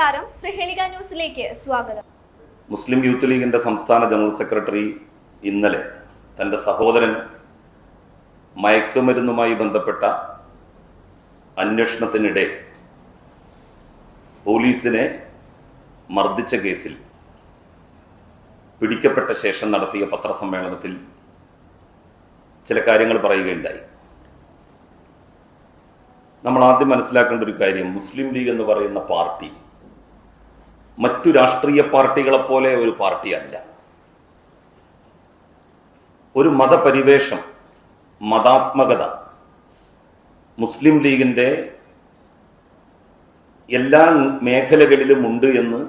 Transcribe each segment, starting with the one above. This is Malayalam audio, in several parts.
നമസ്കാരം. പ്രഹേളിക ന്യൂസിലേക്ക് സ്വാഗതം. മുസ്ലിം യൂത്ത് ലീഗിന്റെ സംസ്ഥാന ജനറൽ സെക്രട്ടറി ഇന്നലെ തന്റെ സഹോദരൻ മയക്കുമരുന്നുമായി ബന്ധപ്പെട്ട അന്വേഷണത്തിനിടെ പോലീസിനെ മർദ്ദിച്ച കേസിൽ പിടിക്കപ്പെട്ട ശേഷം നടത്തിയ പത്രസമ്മേളനത്തിൽ ചില കാര്യങ്ങൾ പറയുകയുണ്ടായി. നമ്മൾ ആദ്യം മനസ്സിലാക്കേണ്ട ഒരു കാര്യം മുസ്ലിം ലീഗ് എന്ന് പറയുന്ന പാർട്ടി മറ്റു രാഷ്ട്രീയ പാർട്ടികളെപ്പോലെ ഒരു പാർട്ടിയല്ല. ഒരു മതപരിവേഷം മതാത്മകത മുസ്ലിം ലീഗിന്റെ എല്ലാ മേഖലകളിലും ഉണ്ട് എന്ന്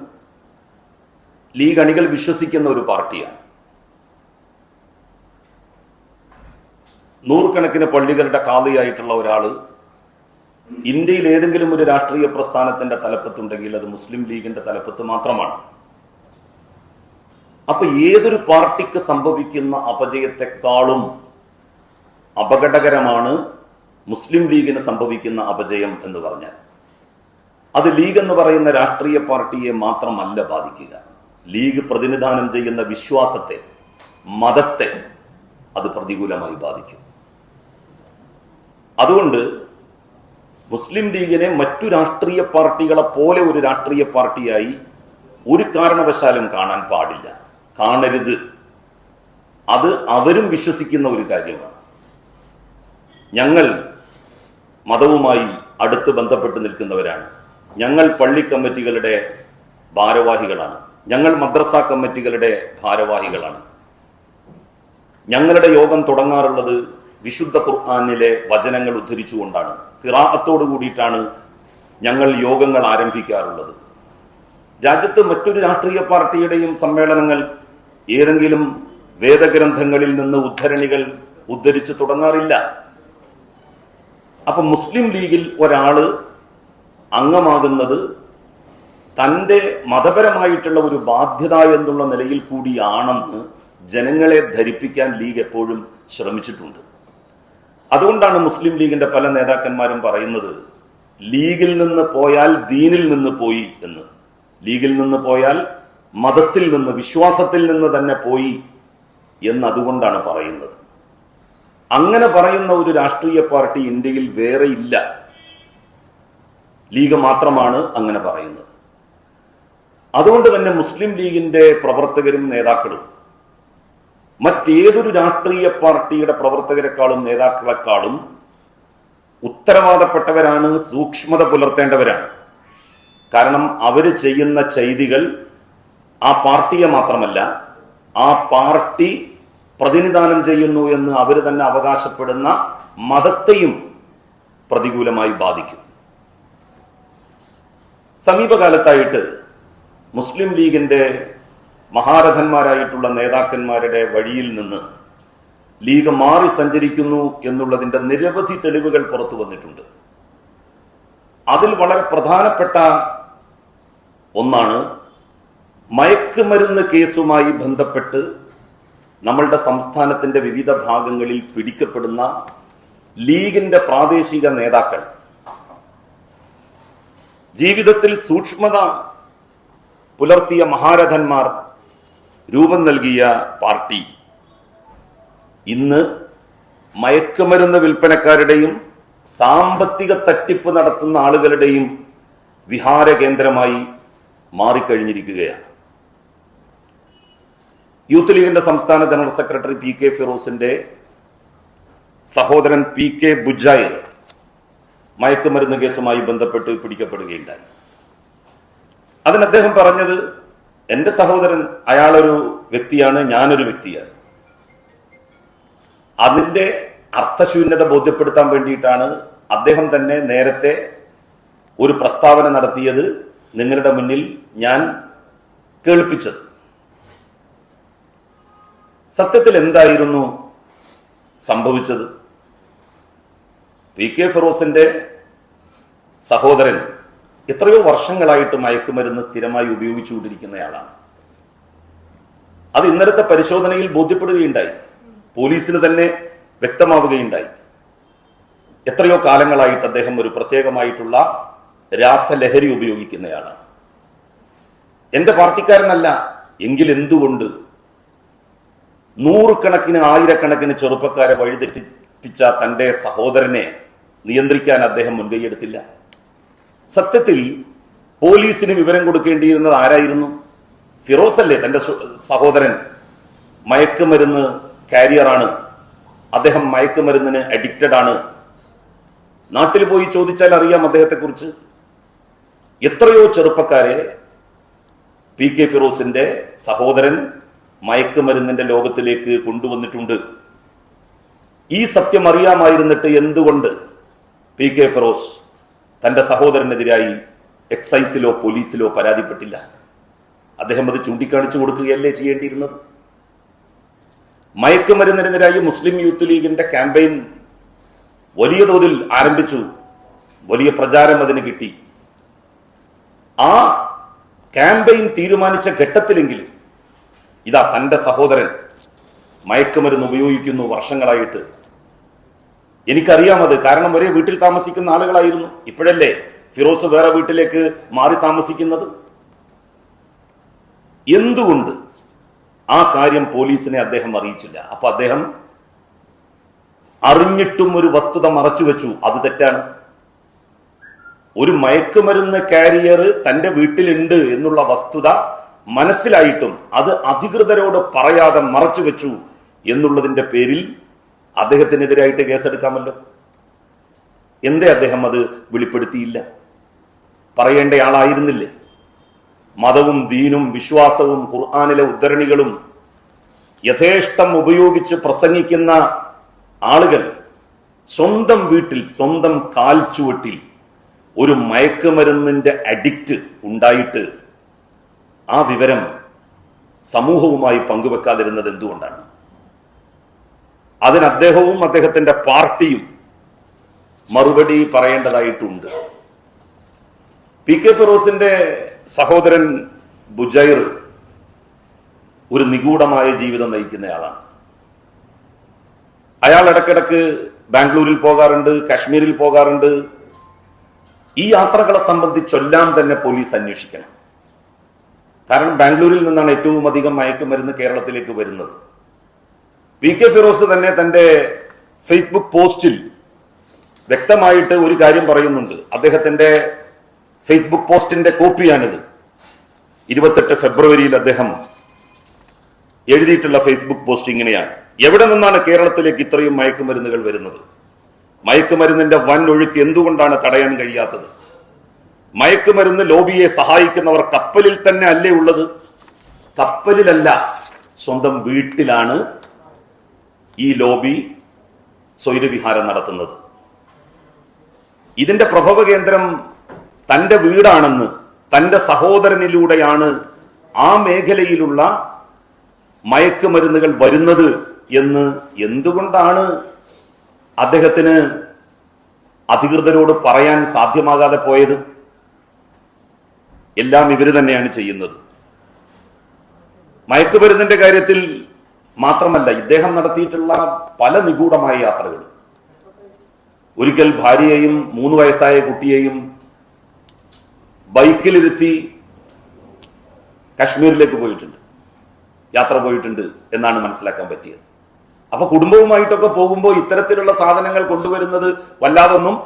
ലീഗ് അണികൾ വിശ്വസിക്കുന്ന ഒരു പാർട്ടിയാണ്. നൂറുകണക്കിന് പള്ളികളുടെ കാതയായിട്ടുള്ള ഒരാൾ ഇന്ത്യയിൽ ഏതെങ്കിലും ഒരു രാഷ്ട്രീയ പ്രസ്ഥാനത്തിന്റെ തലപ്പത്തുണ്ടെങ്കിൽ അത് മുസ്ലിം ലീഗിന്റെ തലപ്പത്ത് മാത്രമാണ്. അപ്പൊ ഏതൊരു പാർട്ടിക്ക് സംഭവിക്കുന്ന അപജയത്തെക്കാളും അപകടകരമാണ് മുസ്ലിം ലീഗിന് സംഭവിക്കുന്ന അപജയം എന്ന് പറഞ്ഞാൽ. അത് ലീഗ് എന്ന് പറയുന്ന രാഷ്ട്രീയ പാർട്ടിയെ മാത്രമല്ല ബാധിക്കുക. ലീഗ് പ്രതിനിധാനം ചെയ്യുന്ന വിശ്വാസത്തെ മതത്തെ അത് പ്രതികൂലമായി ബാധിക്കും. അതുകൊണ്ട് മുസ്ലിം ലീഗിനെ മറ്റു രാഷ്ട്രീയ പാർട്ടികളെ പോലെ ഒരു രാഷ്ട്രീയ പാർട്ടിയായി ഒരു കാരണവശാലും കാണാൻ പാടില്ല. കാണരുത്. അത് അവരും വിശ്വസിക്കുന്ന ഒരു കാര്യമാണ്. ഞങ്ങൾ മതവുമായി അടുത്ത് ബന്ധപ്പെട്ട് നിൽക്കുന്നവരാണ്. ഞങ്ങൾ പള്ളി കമ്മിറ്റികളുടെ ഭാരവാഹികളാണ്. ഞങ്ങൾ മദ്രസ കമ്മിറ്റികളുടെ ഭാരവാഹികളാണ്. ഞങ്ങളുടെ യോഗം തുടങ്ങാറുള്ളത് വിശുദ്ധ ഖുർആാനിലെ വചനങ്ങൾ ഉദ്ധരിച്ചുകൊണ്ടാണ്. ഖിറാഅത്തോടു കൂടിയിട്ടാണ് ഞങ്ങൾ യോഗങ്ങൾ ആരംഭിക്കാറുള്ളത്. രാജ്യത്ത് മറ്റൊരു രാഷ്ട്രീയ പാർട്ടിയുടെയും സമ്മേളനങ്ങൾ ഏതെങ്കിലും വേദഗ്രന്ഥങ്ങളിൽ നിന്ന് ഉദ്ധരണികൾ ഉദ്ധരിച്ച് തുടങ്ങാറില്ല. അപ്പം മുസ്ലിം ലീഗിൽ ഒരാൾ അംഗമാകുന്നത് തന്റെ മതപരമായിട്ടുള്ള ഒരു ബാധ്യത എന്നുള്ള നിലയിൽ കൂടിയാണെന്ന് ജനങ്ങളെ ധരിപ്പിക്കാൻ ലീഗ് എപ്പോഴും ശ്രമിച്ചിട്ടുണ്ട്. അതുകൊണ്ടാണ് മുസ്ലിം ലീഗിന്റെ പല നേതാക്കന്മാരും പറയുന്നത് ലീഗിൽ നിന്ന് പോയാൽ ദീനിൽ നിന്ന് പോയി എന്ന്. ലീഗിൽ നിന്ന് പോയാൽ മതത്തിൽ നിന്ന് വിശ്വാസത്തിൽ നിന്ന് തന്നെ പോയി എന്ന് അതുകൊണ്ടാണ് പറയുന്നത്. അങ്ങനെ പറയുന്ന ഒരു രാഷ്ട്രീയ പാർട്ടി ഇന്ത്യയിൽ വേറെ ഇല്ല. ലീഗ് മാത്രമാണ് അങ്ങനെ പറയുന്നത്. അതുകൊണ്ട് തന്നെ മുസ്ലിം ലീഗിന്റെ പ്രവർത്തകരും നേതാക്കളും മറ്റേതൊരു രാഷ്ട്രീയ പാർട്ടിയുടെ പ്രവർത്തകരെക്കാളും നേതാക്കളെക്കാളും ഉത്തരവാദപ്പെട്ടവരാണ് സൂക്ഷ്മത പുലർത്തേണ്ടവരാണ്. കാരണം അവർ ചെയ്യുന്ന ചെയ്തികൾ ആ പാർട്ടിയെ മാത്രമല്ല ആ പാർട്ടി പ്രതിനിധാനം ചെയ്യുന്നു എന്ന് അവർ തന്നെ അവകാശപ്പെടുന്ന മതത്തെയും പ്രതികൂലമായി ബാധിക്കും. സമീപകാലത്തായിട്ട് മുസ്ലിം ലീഗിന്റെ മഹാരഥന്മാരായിട്ടുള്ള നേതാക്കന്മാരുടെ വഴിയിൽ നിന്ന് ലീഗ് മാറി സഞ്ചരിക്കുന്നു എന്നുള്ളതിന്റെ നിരവധി തെളിവുകൾ പുറത്തു വന്നിട്ടുണ്ട്. അതിൽ വളരെ പ്രധാനപ്പെട്ട ഒന്നാണ് മയക്കുമരുന്ന് കേസുമായി ബന്ധപ്പെട്ട് നമ്മളുടെ സംസ്ഥാനത്തിന്റെ വിവിധ ഭാഗങ്ങളിൽ പിടിക്കപ്പെടുന്ന ലീഗിന്റെ പ്രാദേശിക നേതാക്കൾ. ജീവിതത്തിൽ സൂക്ഷ്മത പുലർത്തിയ മഹാരഥന്മാർ രൂപം നൽകിയ പാർട്ടി ഇന്ന് മയക്കുമരുന്ന് വിൽപ്പനക്കാരുടെയും സാമ്പത്തിക തട്ടിപ്പ് നടത്തുന്ന ആളുകളുടെയും വിഹാര കേന്ദ്രമായി മാറിക്കഴിഞ്ഞിരിക്കുകയാണ്. യൂത്ത് ലീഗിന്റെ സംസ്ഥാന ജനറൽ സെക്രട്ടറി പി കെ ഫിറോസിന്റെ സഹോദരൻ പി കെ ബുജായർ മയക്കുമരുന്ന് കേസുമായി ബന്ധപ്പെട്ട് പിടിക്കപ്പെടുകയുണ്ടായി. അതിന് അദ്ദേഹം പറഞ്ഞത് എന്റെ സഹോദരൻ അയാളൊരു വ്യക്തിയാണ് ഞാനൊരു വ്യക്തിയാണ്. അതിന്റെ അർത്ഥശൂന്യത ബോധ്യപ്പെടുത്താൻ വേണ്ടിയിട്ടാണ് അദ്ദേഹം തന്നെ നേരത്തെ ഒരു പ്രസ്താവന നടത്തിയത് നിങ്ങളുടെ മുന്നിൽ ഞാൻ കേൾപ്പിച്ചത്. സത്യത്തിൽ എന്തായിരുന്നു സംഭവിച്ചത്? പി കെ ഫിറോസിന്റെ സഹോദരൻ എത്രയോ വർഷങ്ങളായിട്ട് മയക്കുമരുന്ന് സ്ഥിരമായി ഉപയോഗിച്ചുകൊണ്ടിരിക്കുന്നയാളാണ്. അത് ഇന്നലത്തെ പരിശോധനയിൽ ബോധ്യപ്പെടുകയുണ്ടായി. പോലീസിന് തന്നെ വ്യക്തമാവുകയുണ്ടായി. എത്രയോ കാലങ്ങളായിട്ട് അദ്ദേഹം ഒരു പ്രത്യേകമായിട്ടുള്ള രാസലഹരി ഉപയോഗിക്കുന്നയാളാണ്. എന്റെ പാർട്ടിക്കാരനല്ല എങ്കിൽ എന്തുകൊണ്ട് നൂറുകണക്കിന് ആയിരക്കണക്കിന് ചെറുപ്പക്കാരെ വഴിതെറ്റിപ്പിച്ച തന്റെ സഹോദരനെ നിയന്ത്രിക്കാൻ അദ്ദേഹം മുൻകൈയെടുത്തില്ല? സത്യത്തിൽ പോലീസിന് വിവരം കൊടുക്കേണ്ടിയിരുന്നത് ആരായിരുന്നു? ഫിറോസ് അല്ലേ തന്റെ സഹോദരൻ? മയക്കുമരുന്ന് കാരിയറാണ്. അദ്ദേഹം മയക്കുമരുന്നിന് അഡിക്റ്റഡ് ആണ്. നാട്ടിൽ പോയി ചോദിച്ചാൽ അറിയാം അദ്ദേഹത്തെക്കുറിച്ച്. എത്രയോ ചെറുപ്പക്കാരെ പി കെ ഫിറോസിന്റെ സഹോദരൻ മയക്കുമരുന്നിന്റെ ലോകത്തിലേക്ക് കൊണ്ടുവന്നിട്ടുണ്ട്. ഈ സത്യം അറിയാമായിരുന്നിട്ട് എന്തുകൊണ്ട് പി കെ ഫിറോസ് തന്റെ സഹോദരനെതിരായി എക്സൈസിലോ പോലീസിലോ പരാതിപ്പെട്ടില്ല. അദ്ദേഹം അത് ചൂണ്ടിക്കാണിച്ചു കൊടുക്കുകയല്ലേ ചെയ്യേണ്ടിയിരുന്നത്? മയക്കുമരുന്നിനെതിരായി മുസ്ലിം യൂത്ത് ലീഗിന്റെ ക്യാമ്പയിൻ വലിയ തോതിൽ ആരംഭിച്ചു. വലിയ പ്രചാരം അതിന് കിട്ടി. ആ ക്യാമ്പയിൻ തീരുമാനിച്ച ഘട്ടത്തിലെങ്കിലും ഇതാ തന്റെ സഹോദരൻ മയക്കുമരുന്ന് ഉപയോഗിക്കുന്നു വർഷങ്ങളായിട്ട്. എനിക്കറിയാമത്. കാരണം ഒരേ വീട്ടിൽ താമസിക്കുന്ന ആളുകളായിരുന്നു. ഇപ്പോഴല്ലേ ഫിറോസ് വേറെ വീട്ടിലേക്ക് മാറി താമസിക്കുന്നത്? എന്തുകൊണ്ട് ആ കാര്യം പോലീസിനെ അദ്ദേഹം അറിയിച്ചില്ല? അപ്പൊ അദ്ദേഹം അറിഞ്ഞിട്ടും ഒരു വസ്തുത മറച്ചു വെച്ചു. അത് തെറ്റാണ്. ഒരു മയക്കുമരുന്ന് കാരിയർ തന്റെ വീട്ടിലുണ്ട് എന്നുള്ള വസ്തുത മനസ്സിലായിട്ടും അത് അധികൃതരോട് പറയാതെ മറച്ചു വെച്ചു എന്നുള്ളതിന്റെ പേരിൽ അദ്ദേഹത്തിനെതിരായിട്ട് കേസെടുക്കാമല്ലോ? എന്തേ അദ്ദേഹം അത് വെളിപ്പെടുത്തിയില്ല? പറയേണ്ട ആളായിരുന്നില്ലേ? മതവും ദീനും വിശ്വാസവും ഖുർആാനിലെ ഉദ്ധരണികളും യഥേഷ്ടം ഉപയോഗിച്ച് പ്രസംഗിക്കുന്ന ആളുകൾ സ്വന്തം വീട്ടിൽ സ്വന്തം കാൽച്ചുവട്ടിൽ ഒരു മയക്കുമരുന്നിന്റെ അഡിക്റ്റ് ഉണ്ടായിട്ട് ആ വിവരം സമൂഹവുമായി പങ്കുവെക്കാതിരുന്നത് എന്തുകൊണ്ടാണ്? അതിന് അദ്ദേഹവും അദ്ദേഹത്തിന്റെ പാർട്ടിയും മറുപടി പറയേണ്ടതായിട്ടുണ്ട്. പി കെ ഫിറോസിന്റെ സഹോദരൻ ബുജൈർ ഒരു നിഗൂഢമായ ജീവിതം നയിക്കുന്നയാളാണ്. അയാൾ ഇടക്കിടക്ക് ബാംഗ്ലൂരിൽ പോകാറുണ്ട് കാശ്മീരിൽ പോകാറുണ്ട്. ഈ യാത്രകളെ സംബന്ധിച്ചൊല്ലാം തന്നെ പോലീസ് അന്വേഷിക്കണം. കാരണം ബാംഗ്ലൂരിൽ നിന്നാണ് ഏറ്റവും അധികം മയക്കുമരുന്ന് കേരളത്തിലേക്ക് വരുന്നത്. പി കെ ഫിറോസ് തന്നെ തന്റെ ഫേസ്ബുക്ക് പോസ്റ്റിൽ വ്യക്തമായിട്ട് ഒരു കാര്യം പറയുന്നുണ്ട്. അദ്ദേഹത്തിന്റെ ഫേസ്ബുക്ക് പോസ്റ്റിന്റെ കോപ്പിയാണിത്. ഇരുപത്തെട്ട് ഫെബ്രുവരിയിൽ അദ്ദേഹം എഴുതിയിട്ടുള്ള ഫേസ്ബുക്ക് പോസ്റ്റ് ഇങ്ങനെയാണ്. എവിടെ നിന്നാണ് കേരളത്തിലേക്ക് ഇത്രയും മയക്കുമരുന്നുകൾ വരുന്നത്? മയക്കുമരുന്നിന്റെ വൻ ഒഴുക്ക് എന്തുകൊണ്ടാണ് തടയാൻ കഴിയാത്തത്? മയക്കുമരുന്ന് ലോബിയെ സഹായിക്കുന്നവർ കപ്പലിൽ തന്നെ അല്ലേ ഉള്ളത്? കപ്പലിലല്ല സ്വന്തം വീട്ടിലാണ് ഈ ലോബി സ്വൈരവിഹാരം നടത്തുന്നത്. ഇതിന്റെ പ്രഭവ കേന്ദ്രം തന്റെ വീടാണെന്ന് തന്റെ സഹോദരനിലൂടെയാണ് ആ മേഖലയിലുള്ള മയക്കുമരുന്നുകൾ വരുന്നത് എന്ന് എന്തുകൊണ്ടാണ് അദ്ദേഹത്തിന് അധികൃതരോട് പറയാൻ സാധ്യമാകാതെ പോയത്? എല്ലാം ഇവർ തന്നെയാണ് ചെയ്യുന്നത്. മയക്കുമരുന്നിന്റെ കാര്യത്തിൽ മാത്രമല്ല ഇദ്ദേഹം നടത്തിയിട്ടുള്ള പല നിഗൂഢമായ യാത്രകളും. ഒരിക്കൽ ഭാര്യയെയും മൂന്ന് വയസ്സായ കുട്ടിയെയും ബൈക്കിലിരുത്തി കശ്മീരിലേക്ക് പോയിട്ടുണ്ട്. യാത്ര പോയിട്ടുണ്ട് എന്നാണ് മനസ്സിലാക്കാൻ പറ്റിയത്. അപ്പൊ കുടുംബവുമായിട്ടൊക്കെ പോകുമ്പോൾ ഇത്തരത്തിലുള്ള സാധനങ്ങൾ കൊണ്ടുവരുന്നത് വല്ലാതൊന്നും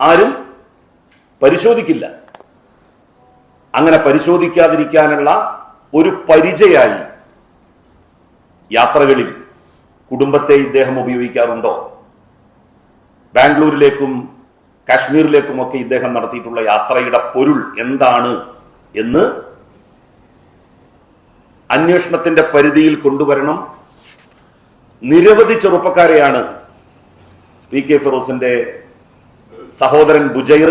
ആരും പരിശോധിക്കില്ല. അങ്ങനെ പരിശോധിക്കാതിരിക്കാനുള്ള ഒരു പരിചയായി യാത്രകളിൽ കുടുംബത്തെ ഇദ്ദേഹം ഉപയോഗിക്കാറുണ്ടോ? ബാംഗ്ലൂരിലേക്കും കാശ്മീരിലേക്കുമൊക്കെ ഇദ്ദേഹം നടത്തിയിട്ടുള്ള യാത്രയുടെ പൊരുൾ എന്താണ് എന്ന് അന്വേഷണത്തിന്റെ പരിധിയിൽ കൊണ്ടുവരണം. നിരവധി ചെറുപ്പക്കാരെയാണ് പി കെ ഫിറോസിന്റെ സഹോദരൻ ബുജൈർ.